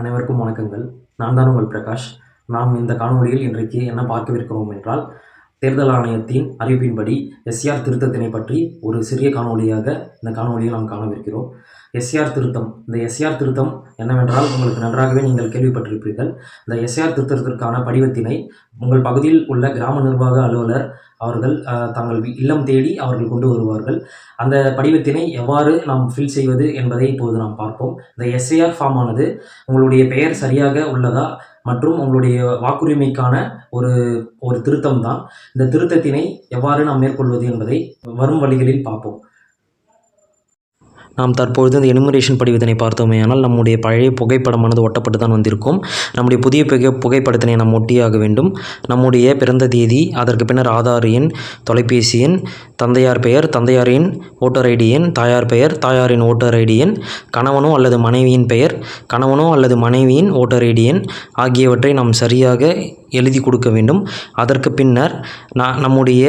அனைவருக்கும் வணக்கங்கள். நான் தான் உங்கள் பிரகாஷ். நாம் இந்த காணொலியில் இன்றைக்கு என்ன பார்க்கவிருக்கிறோம் என்றால் தேர்தல் ஆணையத்தின் அறிவிப்பின்படி எஸ்ஆர் திருத்தத்தினை பற்றி ஒரு சிறிய காணொளியாக இந்த காணொளியில் நாம் காணவிருக்கிறோம். எஸ்ஆர் திருத்தம் இந்த எஸ்ஆர் திருத்தம் என்னவென்றால் உங்களுக்கு நன்றாகவே நீங்கள் கேள்விப்பட்டிருப்பீர்கள். இந்த எஸ்ஆர் திருத்தத்திற்கான படிவத்தினை உங்கள் பகுதியில் உள்ள கிராம நிர்வாக அலுவலர் அவர்கள் தங்கள் இல்லம் தேடி அவர்கள் கொண்டு வருவார்கள். அந்த படிவத்தினை எவ்வாறு நாம் ஃபில் செய்வது என்பதை இப்போது நாம் பார்ப்போம். இந்த எஸ்ஏஆர் ஃபார்ம் ஆனது உங்களுடைய பெயர் சரியாக உள்ளதா மற்றும் உங்களுடைய வாக்குரிமைக்கான ஒரு ஒரு திருத்தம் தான் இந்த திருத்தத்தினை எவ்வாறு நாம் மேற்கொள்வது என்பதை வரும் வழிகளில் பார்ப்போம். நாம் தற்பொழுது இந்த எனுமரேஷன் படிவத்தினை பார்த்தோமே ஆனால் நம்முடைய பழைய புகைப்படமானது ஒட்டப்பட்டு தான் வந்திருக்கும். நம்முடைய புதிய புகை புகைப்படத்தினை நாம் ஒட்டியாக வேண்டும். நம்முடைய பிறந்த தேதி அதற்கு பின்னர் ஆதார் எண் தொலைபேசி எண் தந்தையார் பெயர் தந்தையாரின் ஓட்டர் ஐடி எண் தாயார் பெயர் தாயாரின் ஓட்டர் ஐடி எண் கணவனோ அல்லது மனைவியின் பெயர் கணவனோ அல்லது மனைவியின் ஓட்டர் ஐடி எண் ஆகியவற்றை நாம் சரியாக எழுதி கொடுக்க வேண்டும். அதற்கு பின்னர் நான் நம்முடைய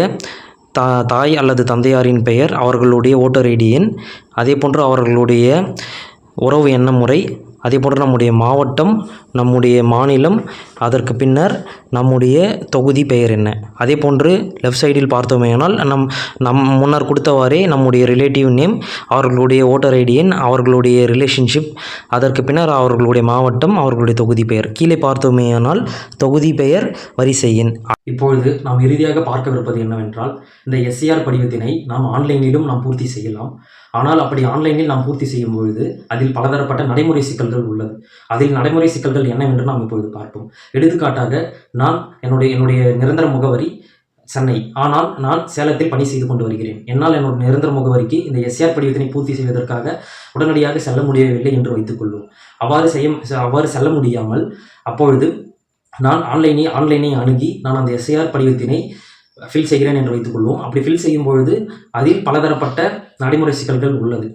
தா தாய் அல்லது தந்தையாரின் பெயர் அவர்களுடைய ஓட்டர் ஐடி எண் அதே போன்று அவர்களுடைய உறவு எண்ண முறை அதே போன்று நம்முடைய மாவட்டம் நம்முடைய மாநிலம். அதற்கு பின்னர் நம்முடைய தொகுதி பெயர் என்ன? அதே போன்று லெஃப்ட் சைடில் பார்த்தோமேயானால் நம் நம் முன்னர் கொடுத்தவாறே நம்முடைய ரிலேட்டிவ் நேம் அவர்களுடைய ஓட்டர் ஐடி எண் அவர்களுடைய ரிலேஷன்ஷிப் அதற்கு பின்னர் அவர்களுடைய மாவட்டம் அவர்களுடைய தொகுதி பெயர். கீழே பார்த்தோமேயானால் தொகுதி பெயர் வரிசை எண். இப்பொழுது நாம் இறுதியாக பார்க்கவிருப்பது என்னவென்றால் இந்த எஸ்சிஆர் படிவத்தினை நாம் ஆன்லைனிலும் நாம் பூர்த்தி செய்யலாம். ஆனால் அப்படி ஆன்லைனில் நாம் பூர்த்தி செய்யும் பொழுது அதில் பலதரப்பட்ட நடைமுறை சிக்கல்கள் உள்ளது. அதில் நடைமுறை சிக்கல்கள் என்னவென்று நாம் இப்பொழுது பார்ப்போம். எடுத்துக்காட்டாக நான் என்னுடைய என்னுடைய நிரந்தர முகவரி சென்னை. ஆனால் நான் சேலத்தில் பணி செய்து கொண்டு வருகிறேன். என்னால் என்னோட நிரந்தர முகவரிக்கு இந்த எஸ்ஆர் படிவத்தினை பூர்த்தி செய்வதற்காக உடனடியாக செல்ல முடியவில்லை என்று வைத்துக்கொள்வோம். அவ்வாறு செய்ய அவ்வாறு செல்ல முடியாமல் அப்பொழுது நான் ஆன்லைனை ஆன்லைனை அணுகி நான் அந்த எஸ்ஐஆர் படிவத்தினை ஃபில் செய்கிறேன் என்று வைத்துக்கொள்வோம். அப்படி ஃபில் செய்யும் பொழுது அதில் பலதரப்பட்ட நடைமுறை சிக்கல்கள் உள்ளது.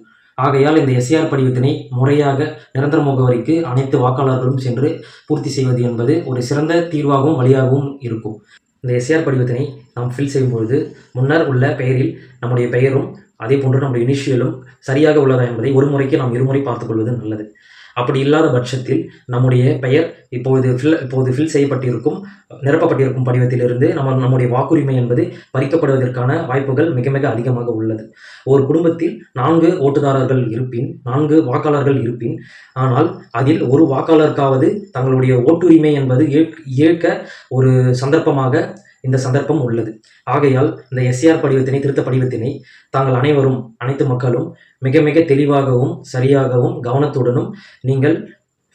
ஆகையால் இந்த எஸ்ஆர் படிவத்தினை முறையாக நிரந்தர முகவரிக்கு அனைத்து வாக்காளர்களும் சென்று பூர்த்தி செய்வது என்பது ஒரு சிறந்த தீர்வாகவும் வழியாகவும் இருக்கும். இந்த எஸ்ஆர் படிவத்தினை நாம் ஃபில் செய்யும்பொழுது முன்னர் உள்ள பெயரில் நம்முடைய பெயரும் அதே போன்று நம்முடைய இனிஷியலும் சரியாக உள்ளதா என்பதை ஒரு முறைக்கு நாம் இருமுறை பார்த்துக்கொள்வது நல்லது. அப்படி இல்லாத பட்சத்தில் நம்முடைய பெயர் இப்போது ஃபில் இப்போது ஃபில் செய்யப்பட்டிருக்கும் நிரப்பப்பட்டிருக்கும் படிவத்திலிருந்து நம்ம நம்முடைய வாக்குரிமை என்பது பறிக்கப்படுவதற்கான வாய்ப்புகள் மிக மிக அதிகமாக உள்ளது. ஒரு குடும்பத்தில் நான்கு ஓட்டுதாரர்கள் இருப்பின் நான்கு வாக்காளர்கள் இருப்பின் ஆனால் அதில் ஒரு வாக்காளருக்காவது தங்களுடைய ஓட்டுரிமை என்பது ஏற்க- ஏற்க ஒரு சந்தர்ப்பமாக இந்த சந்தர்ப்பம் உள்ளது. ஆகையால் இந்த எஸ்ஆர் படிவத்தினை திருத்த படிவத்தினை தாங்கள் அனைவரும் அனைத்து மக்களும் மிக மிக தெளிவாகவும் சரியாகவும் கவனத்துடனும் நீங்கள்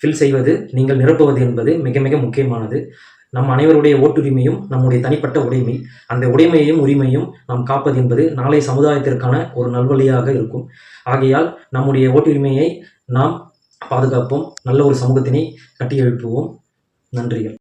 ஃபில் செய்வது நீங்கள் நிரப்புவது என்பது மிக மிக முக்கியமானது. நம் அனைவருடைய ஓட்டுரிமையும் நம்முடைய தனிப்பட்ட உடைமை. அந்த உடைமையையும் உரிமையும் நாம் காப்பது என்பது நாளை சமுதாயத்திற்கான ஒரு நல்வழியாக இருக்கும். ஆகையால் நம்முடைய ஓட்டுரிமையை நாம் பாதுகாப்போம். நல்ல ஒரு சமூகத்தினை கட்டியெழுப்புவோம். நன்றிகள்.